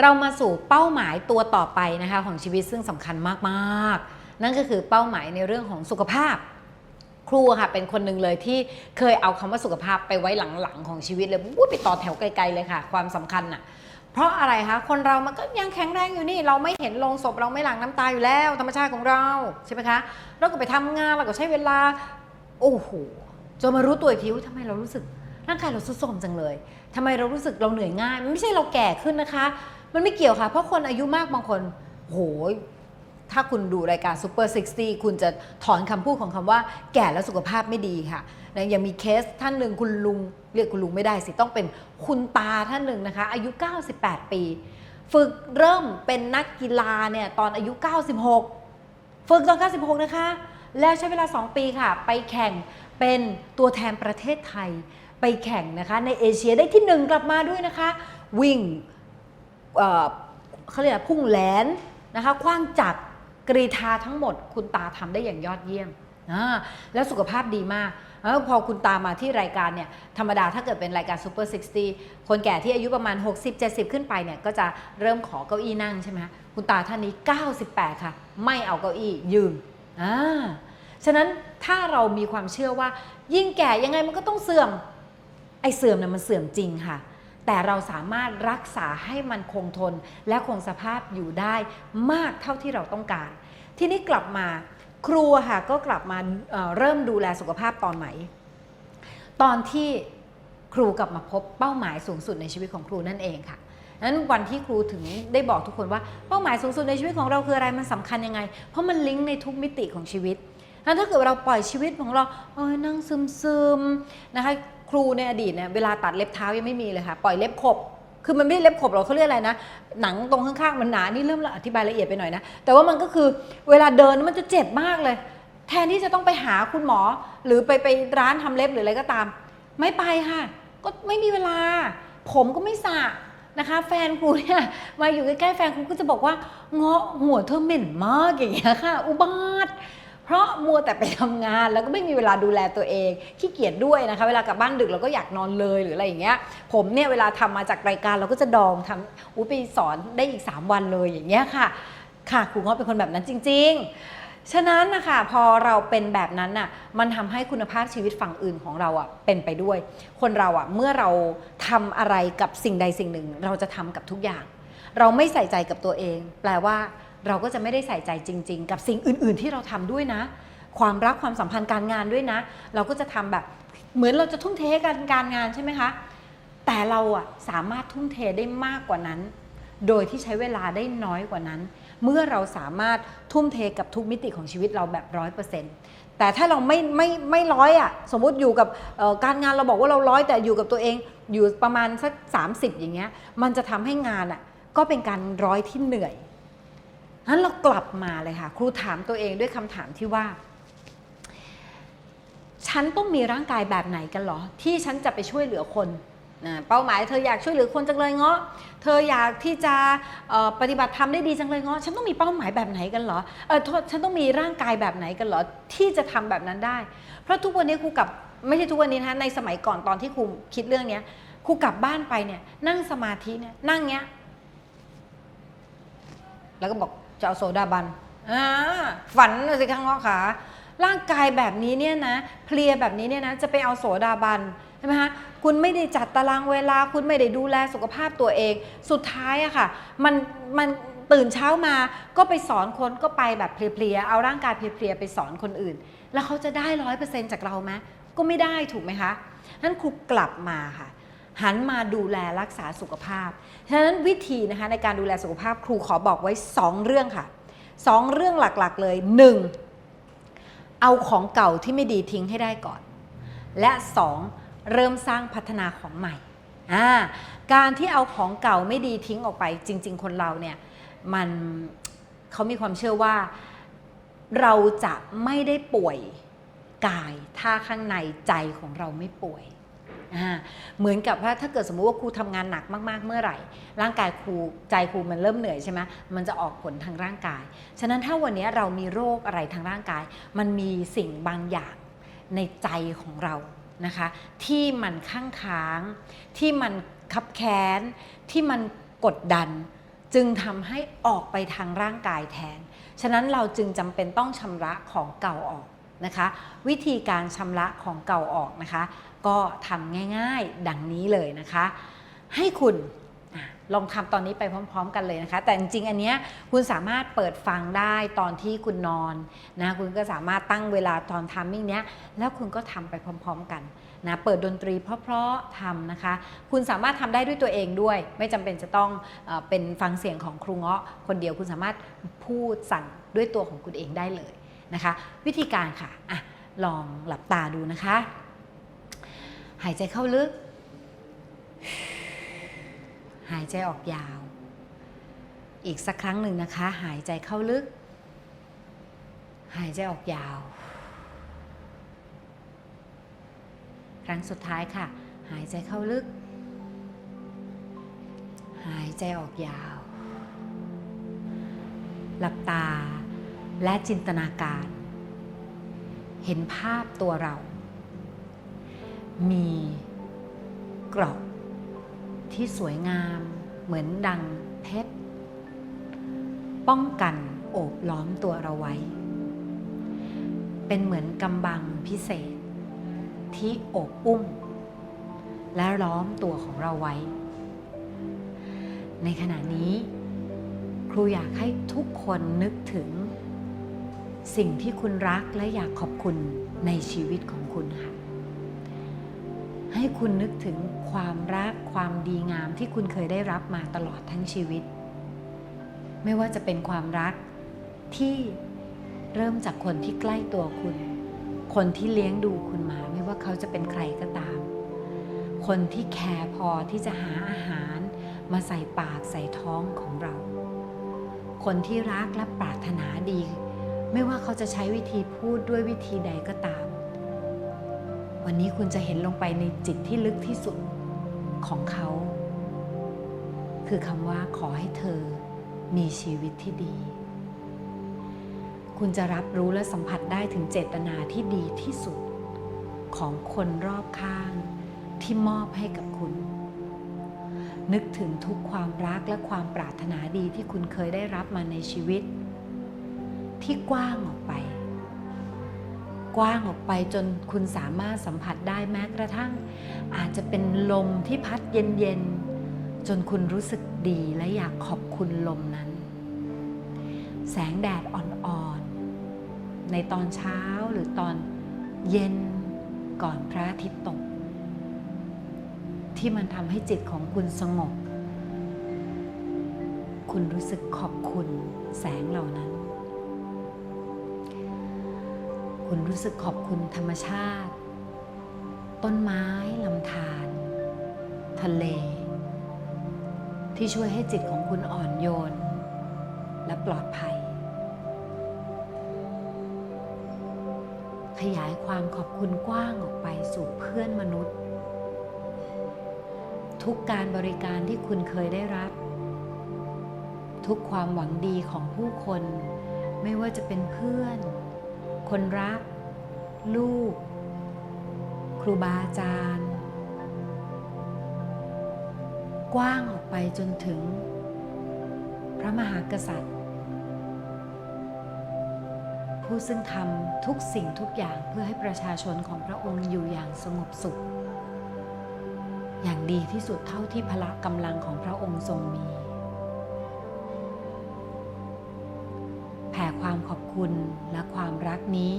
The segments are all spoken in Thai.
เรามาสู่เป้าหมายตัวต่อไปนะคะของชีวิตซึ่งสำคัญมากๆ นั่นก็คือเป้าหมายในเรื่องของสุขภาพ ครูค่ะเป็นคนหนึ่งเลยที่เคยเอาคำว่าสุขภาพไปไว้หลังๆของชีวิตเลยวู้ไปต่อแถวไกลๆเลยค่ะ ความสำคัญน่ะเพราะอะไรคะคนเรามันก็ยังแข็งแรงอยู่นี่ เราไม่เห็นลงศพเราไม่หลั่งน้ำตาอยู่แล้ว ธรรมชาติของเราใช่ไหมคะเราก็ไปทำงานเราก็ใช้เวลาโอ้โหจนมารู้ตัวอีกทีว่าทำไมเรารู้สึกร่างกายเราทรุดโทรมจังเลยทำไมเรารู้สึกเราเหนื่อยง่าย ไม่ใช่เราแก่ขึ้นนะคะ มันไม่เกี่ยวค่ะ เพราะคนอายุมากบางคนโหยถ้าคุณดูรายการ Super 60 คุณจะถอนคำพูดของคำว่าแก่แล้วสุขภาพไม่ดีค่ะนะยังมีเคสท่านหนึ่งคุณลุง เรียกคุณลุงไม่ได้สิ ต้องเป็นคุณตาท่านหนึ่งนะคะ อายุ 98 ปี ฝึกเริ่มเป็นนักกีฬาเนี่ยตอนอายุ 96 ฝึกตอน 96 นะคะ แล้วใช้เวลา 2 ปีค่ะ ไปแข่งเป็นตัวแทนประเทศไทย ไปแข่งนะคะในเอเชียได้ที่หนึ่งกลับมาด้วยนะคะ วิ่ง เขาเรียกอะไรพุ่งแหลนนะคะคว้างจักรกรีธาทั้งหมด คุณตาทำได้อย่างยอดเยี่ยมอ่าแล้วสุขภาพดีมากแล้วพอคุณตามาที่รายการเนี่ยธรรมดาถ้าเกิดเป็นรายการ Super 60 คนแก่ที่อายุประมาณ 60-70 ขึ้นไปเนี่ยก็จะเริ่มขอเก้าอี้นั่งใช่ไหมคะคุณตาท่านนี้ 98 ค่ะ ไม่เอาเก้าอี้ยืนอ่าฉะนั้นถ้าเรามีความเชื่อว่า ยิ่งแก่ยังไงมันก็ต้องเสื่อมไอ้เสื่อมเนี่ยมันเสื่อมจริงค่ะ แต่เราสามารถรักษาให้มันคงทนและคงสภาพอยู่ได้มากเท่าที่เราต้องการ ทีนี้กลับมาครูอะค่ะก็กลับมาเเริ่มดูแลสุขภาพตอนไหน ตอนที่ครูกลับมาพบเป้าหมายสูงสุดในชีวิตของครูนั่นเองค่ะนั้นวันที่ครูถึงได้บอกทุกคนว่าเป้าหมายสูงสุดในชีวิตของเราคืออะไรมันสำคัญยังไง เพราะมันลิงก์ในทุกมิติของชีวิตแล้วถ้าเกิดเราปล่อยชีวิตของเราเออนั่งซึมซึมๆนะคะ ครูในอดีตเนี่ยเวลาตัดเล็บเท้ายังไม่มีเลยค่ะ ปล่อยเล็บขบ คือมันไม่ได้เล็บขบหรอกเขาเรียกอะไรนะ หนังตรงข้างๆมันหนา นี่เริ่มอธิบายละเอียดไปหน่อยนะ แต่ว่ามันก็คือเวลาเดินมันจะเจ็บมากเลย แทนที่จะต้องไปหาคุณหมอ หรือไปไปร้านทำเล็บหรืออะไรก็ตาม ไม่ไปค่ะ ก็ไม่มีเวลา ผมก็ไม่สระนะคะ แฟนครูเนี่ยมาอยู่ใกล้ๆแฟนครูก็จะบอกว่าเงาะหัวเธอเหม็นมากอย่างเงี้ยค่ะ อุบาท เพราะมัวแต่ไปทำงานแล้วก็ไม่มีเวลาดูแลตัวเองขี้เกียจด้วยนะคะ เวลากลับบ้านดึกเราก็อยากนอนเลยหรืออะไรอย่างเงี้ยผมเนี่ยเวลาทำมาจากรายการเราก็จะดองทำอุ้ยไปสอนได้อีก 3 วันเลยอย่างเงี้ยค่ะ ค่ะครูง้อเป็นคนแบบนั้นจริง ๆ ฉะนั้นนะคะพอเราเป็นแบบนั้นน่ะมันทำให้คุณภาพชีวิตฝั่งอื่นของเราอะเป็นไปด้วย คนเราอะเมื่อเราทำอะไรกับสิ่งใดสิ่งหนึ่ง เราจะทำกับทุกอย่าง เราไม่ใส่ใจกับตัวเอง แปลว่า เราก็จะไม่ได้ใส่ใจจริง ๆ กับสิ่งอื่น ๆ ที่เราทำด้วยนะ ความรักความสัมพันธ์การงานด้วยนะ เราก็จะทำแบบเหมือนเราจะทุ่มเทกันการงานใช่ไหมคะ แต่เราอะสามารถทุ่มเทได้มากกว่านั้น โดยที่ใช้เวลาได้น้อยกว่านั้น เมื่อเราสามารถทุ่มเทกับทุกมิติของชีวิตเราแบบร้อยเปอร์เซ็นต์แต่ถ้าเราไม่ไม่ไม่ร้อยอะสมมุติอยู่กับการงานเราบอกว่าเราร้อยแต่อยู่กับตัวเองอยู่ประมาณสัก 30 อย่างเงี้ยมันจะทำให้งานอะก็เป็นการร้อยที่เหนื่อย นั้นเรากลับมาเลยค่ะ ครูถามตัวเองด้วยคำถามที่ว่า ฉันต้องมีร่างกายแบบไหนกันเหรอ ที่ฉันจะไปช่วยเหลือคนเป้าหมายเธออยากช่วยเหลือคนจังเลยเงาะ เธออยากที่จะปฏิบัติธรรมได้ดีจังเลยเงาะ ฉันต้องมีเป้าหมายแบบไหนกันเหรอ เออโทษฉันต้องมีร่างกายแบบไหนกันเหรอที่จะทำแบบนั้นได้ เพราะทุกวันนี้ครูกับไม่ใช่ทุกวันนี้นะในสมัยก่อนตอนที่ครูคิดเรื่องเนี้ยครูกลับบ้านไปเนี่ยนั่งสมาธิเนี่ยนั่งเงี้ย แล้วก็บอก จะเอาโซดาบันอ่าฝันน่ะสิข้างนอกขาร่างกายแบบนี้เนี่ยนะเพลียแบบนี้เนี่ยนะจะไปเอาโซดาบันใช่ไหมคะคุณไม่ได้จัดตารางเวลา คุณไม่ได้ดูแลสุขภาพตัวเอง สุดท้ายอะค่ะ มันมันตื่นเช้ามาก็ไปสอนคนก็ไปแบบเพลียๆเอาร่างกายเพลียๆไปสอนคนอื่น แล้วเขาจะได้ร้อยเปอร์เซ็นต์จากเราไหมก็ไม่ได้ถูกไหมคะนั้นครูกลับมาค่ะ หันมาดูแลรักษาสุขภาพ ฉะนั้นวิธีนะคะในการดูแลสุขภาพครูขอบอกไว้ 2 เรื่องค่ะ 2 เรื่องหลักๆเลย 1. เอาของเก่าที่ไม่ดีทิ้งให้ได้ก่อน และ 2. เริ่มสร้างพัฒนาของใหม่ การที่เอาของเก่าไม่ดีทิ้งออกไป จริง ๆ คนเราเนี่ยมันเขามีความเชื่อว่าเราจะไม่ได้ป่วยกาย ถ้าข้างในใจของเราไม่ป่วย เหมือนกับว่าถ้าเกิดสมมุติว่าครูทำงานหนักมาก ๆ เมื่อไหร่ ร่างกายครูใจครูมันเริ่มเหนื่อยใช่ไหมมันจะออกผลทางร่างกาย ฉะนั้นถ้าวันนี้เรามีโรคอะไรทางร่างกาย มันมีสิ่งบางอย่างในใจของเรานะคะที่มันข้างค้าง ที่มันคับแค้น ที่มันกดดัน จึงทำให้ออกไปทางร่างกายแทน ฉะนั้นเราจึงจำเป็นต้องชำระของเก่าออกนะคะ วิธีการชำระของเก่าออกนะคะ ก็ทำง่ายๆ ดังนี้เลยนะคะ ให้คุณลองทำตอนนี้ไปพร้อม ๆ กันเลยนะคะ แต่จริงๆ อันเนี้ยคุณสามารถเปิดฟังได้ตอนที่คุณนอนนะคุณก็สามารถตั้งเวลาตอนทามมิ่งเนี้ยแล้วคุณก็ทำไปพร้อม ๆ กันนะเปิดดนตรีเพราะๆทำนะคะ คุณสามารถทำได้ด้วยตัวเองด้วย ไม่จำเป็นจะต้องเอเป็นฟังเสียงของครูเงาะคนเดียวคุณสามารถพูดสั่งด้วยตัวของคุณเองได้เลยนะคะ วิธีการค่ะอะลองหลับตาดูนะคะ หายใจเข้าลึก หายใจออกยาว อีกสักครั้งหนึ่งนะคะ หายใจเข้าลึก หายใจออกยาว ครั้งสุดท้ายค่ะ หายใจเข้าลึก หายใจออกยาว หลับตาและจินตนาการ เห็นภาพตัวเรา มีเกรอบที่สวยงามเหมือนดังเพชร ป้องกันโอบล้อมตัวเราไว้ เป็นเหมือนกำบังพิเศษ ที่โอบอุ้ม และล้อมตัวของเราไว้ ในขณะนี้ ครูอยากให้ทุกคนนึกถึง สิ่งที่คุณรักและอยากขอบคุณในชีวิตของคุณค่ะ ให้คุณนึกถึงความรักความดีงามที่คุณเคยได้รับมาตลอดทั้งชีวิต ไม่ว่าจะเป็นความรักที่เริ่มจากคนที่ใกล้ตัวคุณ คนที่เลี้ยงดูคุณมา ไม่ว่าเขาจะเป็นใครก็ตาม คนที่แคร์พอที่จะหาอาหาร มาใส่ปากใส่ท้องของเรา คนที่รักและปรารถนาดี ไม่ว่าเขาจะใช้วิธีพูดด้วยวิธีใดก็ตาม วันนี้คุณจะเห็นลงไปในจิตที่ลึกที่สุดของเขา คือคำว่าขอให้เธอมีชีวิตที่ดี คุณจะรับรู้และสัมผัสได้ถึงเจตนาที่ดีที่สุด ของคนรอบข้างที่มอบให้กับคุณ นึกถึงทุกความรักและความปรารถนาดีที่คุณเคยได้รับมาในชีวิต ที่กว้างออกไป กว้างออกไปจนคุณสามารถสัมผัสได้แม้กระทั่ง อาจจะเป็นลมที่พัดเย็นๆ จนคุณรู้สึกดีและอยากขอบคุณลมนั้น แสงแดดอ่อนๆ ในตอนเช้าหรือตอนเย็นก่อนพระอาทิตย์ตก ที่มันทำให้จิตของคุณสงบ คุณรู้สึกขอบคุณแสงเหล่านั้น คุณรู้สึกขอบคุณธรรมชาติ ต้นไม้ลำธารทะเล ที่ช่วยให้จิตของคุณอ่อนโยน และปลอดภัย ขยายความขอบคุณกว้างออกไปสู่เพื่อนมนุษย์ ทุกการบริการที่คุณเคยได้รับ ทุกความหวังดีของผู้คน ไม่ว่าจะเป็นเพื่อน คนรัก ลูก ครูบาอาจารย์ กว้างออกไปจนถึง พระมหากษัตริย์ ผู้ซึ่งทำทุกสิ่งทุกอย่างเพื่อให้ประชาชนของพระองค์อยู่อย่างสงบสุข อย่างดีที่สุดเท่าที่พละกำลังของพระองค์ทรงมี ผ่ความขอบคุณและความรักนี้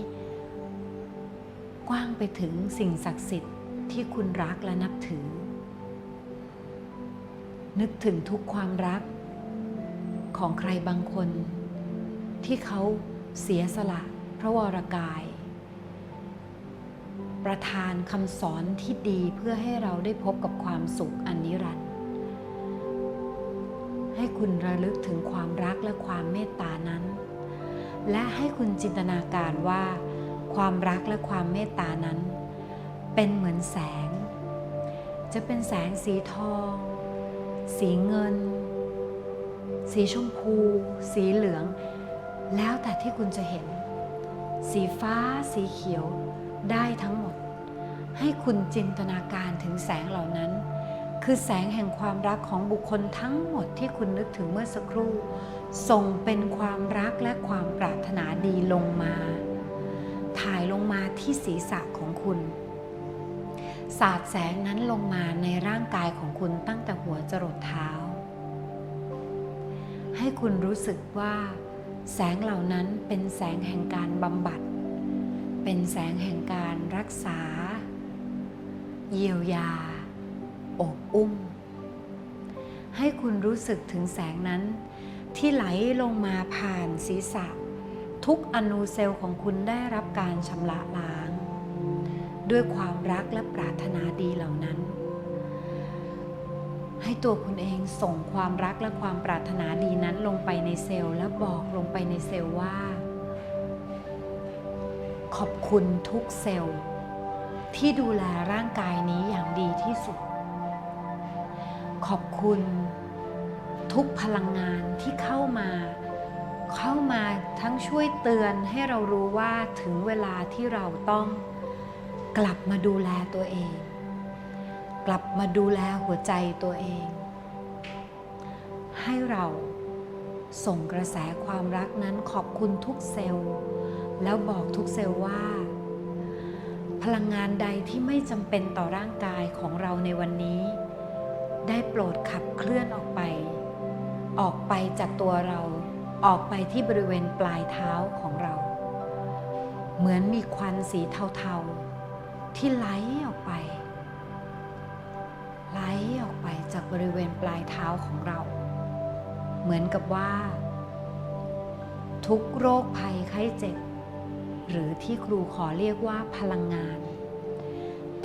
กว้างไปถึงสิ่งศักดิ์สิทธิ์ที่คุณรักและนับถือ นึกถึงทุกความรักของใครบางคน ที่เขาเสียสละพระวรกาย ประทานคำสอนที่ดีเพื่อให้เราได้พบกับความสุขอันนิรันดร์ให้คุณระลึกถึงความรักและความเมตตานั้น และให้คุณจินตนาการว่า ความรักและความเมตตานั้น เป็นเหมือนแสง จะเป็นแสงสีทอง สีเงิน สีชมพู สีเหลือง แล้วแต่ที่คุณจะเห็น สีฟ้าสีเขียวได้ทั้งหมด ให้คุณจินตนาการถึงแสงเหล่านั้น คือแสงแห่งความรักของบุคคลทั้งหมดที่คุณนึกถึงเมื่อสักครู่ ส่งเป็นความรักและความปรารถนาดีลงมา ถ่ายลงมาที่ศีรษะของคุณ สาดแสงนั้นลงมาในร่างกายของคุณตั้งแต่หัวจรดเท้า ให้คุณรู้สึกว่า แสงเหล่านั้นเป็นแสงแห่งการบำบัด เป็นแสงแห่งการรักษา เยียวยา อบอุ้ม ให้คุณรู้สึกถึงแสงนั้น ที่ไหลลงมาผ่านศีรษะ ทุกอนูเซลล์ของคุณได้รับการชำระล้าง ด้วยความรักและปรารถนาดีเหล่านั้น ให้ตัวคุณเองส่งความรักและความปรารถนาดีนั้นลงไปในเซลล์และบอกลงไปในเซลล์ว่า ขอบคุณทุกเซลล์ที่ดูแลร่างกายนี้อย่างดีที่สุด ขอบคุณทุกพลังงานที่เข้ามา เข้ามาทั้งช่วยเตือนให้เรารู้ว่าถึงเวลาที่เราต้องกลับมาดูแลตัวเอง กลับมาดูแลหัวใจตัวเอง ให้เราส่งกระแสความรักนั้นขอบคุณทุกเซลล์ แล้วบอกทุกเซลล์ว่า พลังงานใดที่ไม่จำเป็นต่อร่างกายของเราในวันนี้ ได้โปรดขับเคลื่อนออกไป ออกไปจากตัวเราออกไปที่บริเวณปลายเท้าของเรา เหมือนมีควันสีเทาๆ ที่ไหลออกไป ไหลออกไปจากบริเวณปลายเท้าของเรา เหมือนกับว่า ทุกโรคภัยไข้เจ็บ หรือที่ครูขอเรียกว่าพลังงาน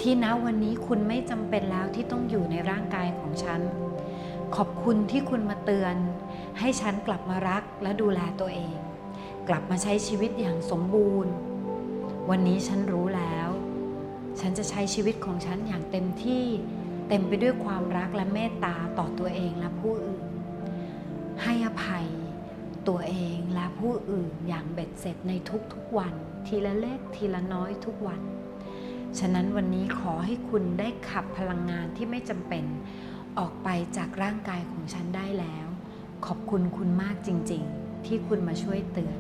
ที่ณวันนี้คุณไม่จำเป็นแล้วที่ต้องอยู่ในร่างกายของฉัน ขอบคุณที่คุณมาเตือน ให้ฉันกลับมารักและดูแลตัวเอง กลับมาใช้ชีวิตอย่างสมบูรณ์ วันนี้ฉันรู้แล้ว ฉันจะใช้ชีวิตของฉันอย่างเต็มที่เต็มไปด้วยความรักและเมตตาต่อตัวเองและผู้อื่น ให้อภัยตัวเองและผู้อื่นอย่างเบ็ดเสร็จในทุกๆวัน ทีละเล็กทีละน้อยทุกวัน ฉะนั้นวันนี้ขอให้คุณได้ขับพลังงานที่ไม่จำเป็น ออกไปจากร่างกายของฉันได้แล้ว ขอบคุณคุณมากจริง ๆ ที่คุณมาช่วยเตือน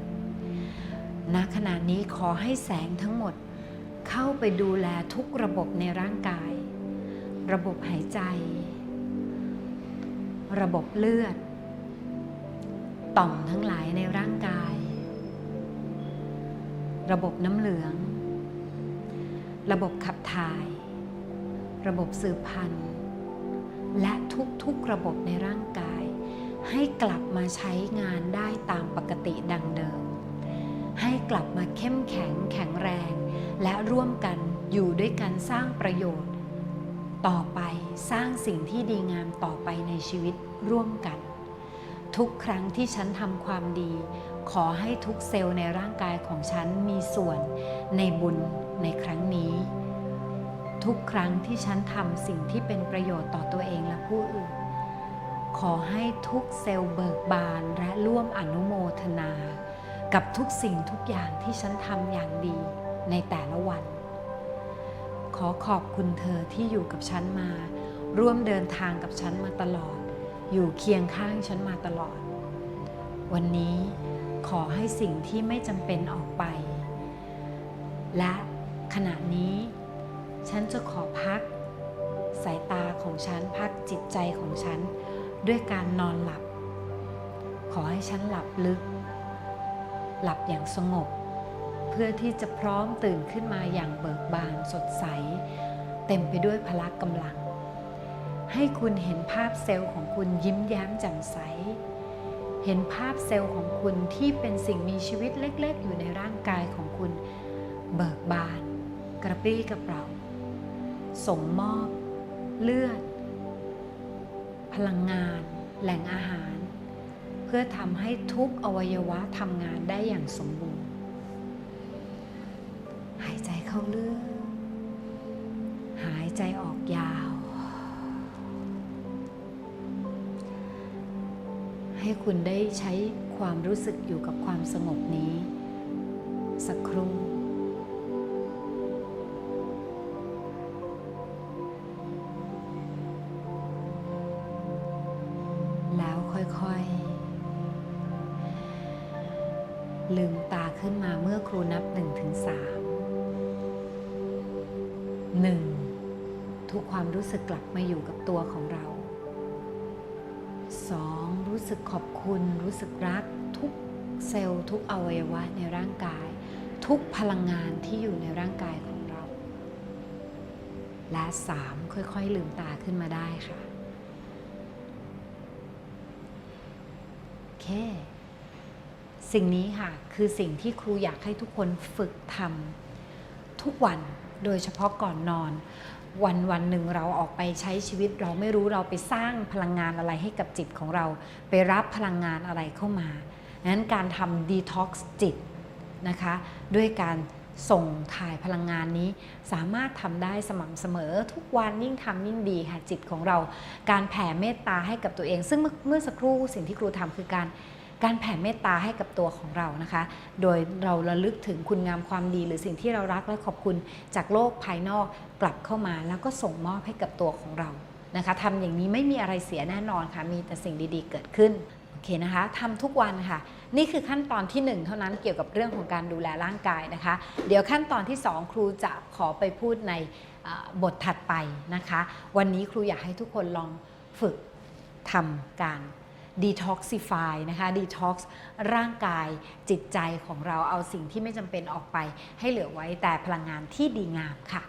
ณขณะนี้ขอให้แสงทั้งหมด เข้าไปดูแลทุกระบบในร่างกาย ระบบหายใจ ระบบเลือด ต่อมทั้งหลายในร่างกาย ระบบน้ำเหลือง ระบบขับถ่าย ระบบสืบพันธุ์ และทุกๆระบบในร่างกาย ให้กลับมาใช้งานได้ตามปกติดังเดิม ให้กลับมาเข้มแข็งแข็งแรง และร่วมกันอยู่ด้วยกันสร้างประโยชน์ ต่อไปสร้างสิ่งที่ดีงามต่อไปในชีวิตร่วมกัน ทุกครั้งที่ฉันทำความดี ขอให้ทุกเซลล์ในร่างกายของฉันมีส่วนในบุญ ในครั้งนี้ ทุกครั้งที่ฉันทำสิ่งที่เป็นประโยชน์ต่อตัวเองและผู้อื่น ขอให้ทุกเซลล์เบิกบานและร่วมอนุโมทนา กับทุกสิ่งทุกอย่างที่ฉันทำอย่างดีในแต่ละวัน ขอขอบคุณเธอที่อยู่กับฉันมา ร่วมเดินทางกับฉันมาตลอด อยู่เคียงข้างฉันมาตลอด วันนี้ขอให้สิ่งที่ไม่จำเป็นออกไป และ ขณะนี้ ฉันจะขอพัก สายตาของฉันพักจิตใจของฉันด้วยการนอนหลับ ขอให้ฉันหลับลึก หลับอย่างสงบ เพื่อที่จะพร้อมตื่นขึ้นมาอย่างเบิกบานสดใส เต็มไปด้วยพละกำลัง ให้คุณเห็นภาพเซลล์ของคุณยิ้มแย้มแจ่มใส เห็นภาพเซลล์ของคุณที่เป็นสิ่งมีชีวิตเล็ก ๆ อยู่ในร่างกายของคุณเบิกบาน กระปรี้กระเปร่าส่งมอบ เลือด พลังงาน แหล่งอาหาร เพื่อทำให้ทุกอวัยวะทำงานได้อย่างสมบูรณ์ หายใจเข้าลึกหายใจออกยาว ให้คุณได้ใช้ความรู้สึกอยู่กับความสงบนี้ สักครู่ หนึ่งทุกความรู้สึกกลับมาอยู่กับตัวของเราสองรู้สึกขอบคุณรู้สึกรักทุกเซลล์ทุกอวัยวะในร่างกาย ทุกพลังงานที่อยู่ในร่างกายของเรา และสามค่อยๆ ลืมตาขึ้นมาได้ค่ะโอเค สิ่งนี้ค่ะ คือสิ่งที่ครูอยากให้ทุกคนฝึกทำทุกวัน โดยเฉพาะก่อนนอน วันวันหนึ่งเราออกไปใช้ชีวิตเราไม่รู้เราไปสร้างพลังงานอะไรให้กับจิตของเรา ไปรับพลังงานอะไรเข้ามาดังนั้นการทำดีท็อกซ์จิตนะคะด้วยการส่งถ่ายพลังงานนี้สามารถทำได้สม่ำเสมอ ทุกวันยิ่งทำยิ่งดีค่ะจิตของเรา การแผ่เมตตาให้กับตัวเอง ซึ่งเมื่อสักครู่สิ่งที่ครูทำคือการ การแผ่เมตตาให้กับตัวของเรานะคะ โดยเราระลึกถึงคุณงามความดี หรือสิ่งที่เรารักและขอบคุณจากโลกภายนอกกลับเข้ามา แล้วก็ส่งมอบให้กับตัวของเรานะคะทำอย่างนี้ไม่มีอะไรเสียแน่นอนค่ะ มีแต่สิ่งดีๆ เกิดขึ้นโอเคนะคะทำทุกวันค่ะ นี่คือขั้นตอนที่ 1 เท่านั้นเกี่ยวกับเรื่องของการดูแลร่างกายนะคะ เดี๋ยวขั้นตอนที่ 2 ครูจะขอไปพูดในบทถัดไปนะคะ วันนี้ครูอยากให้ทุกคนลองฝึกทำการ detoxify นะคะ detox ร่างกายจิตใจของเราเอาสิ่งที่ไม่จำเป็นออกไป ให้เหลือไว้แต่พลังงานที่ดีงามค่ะ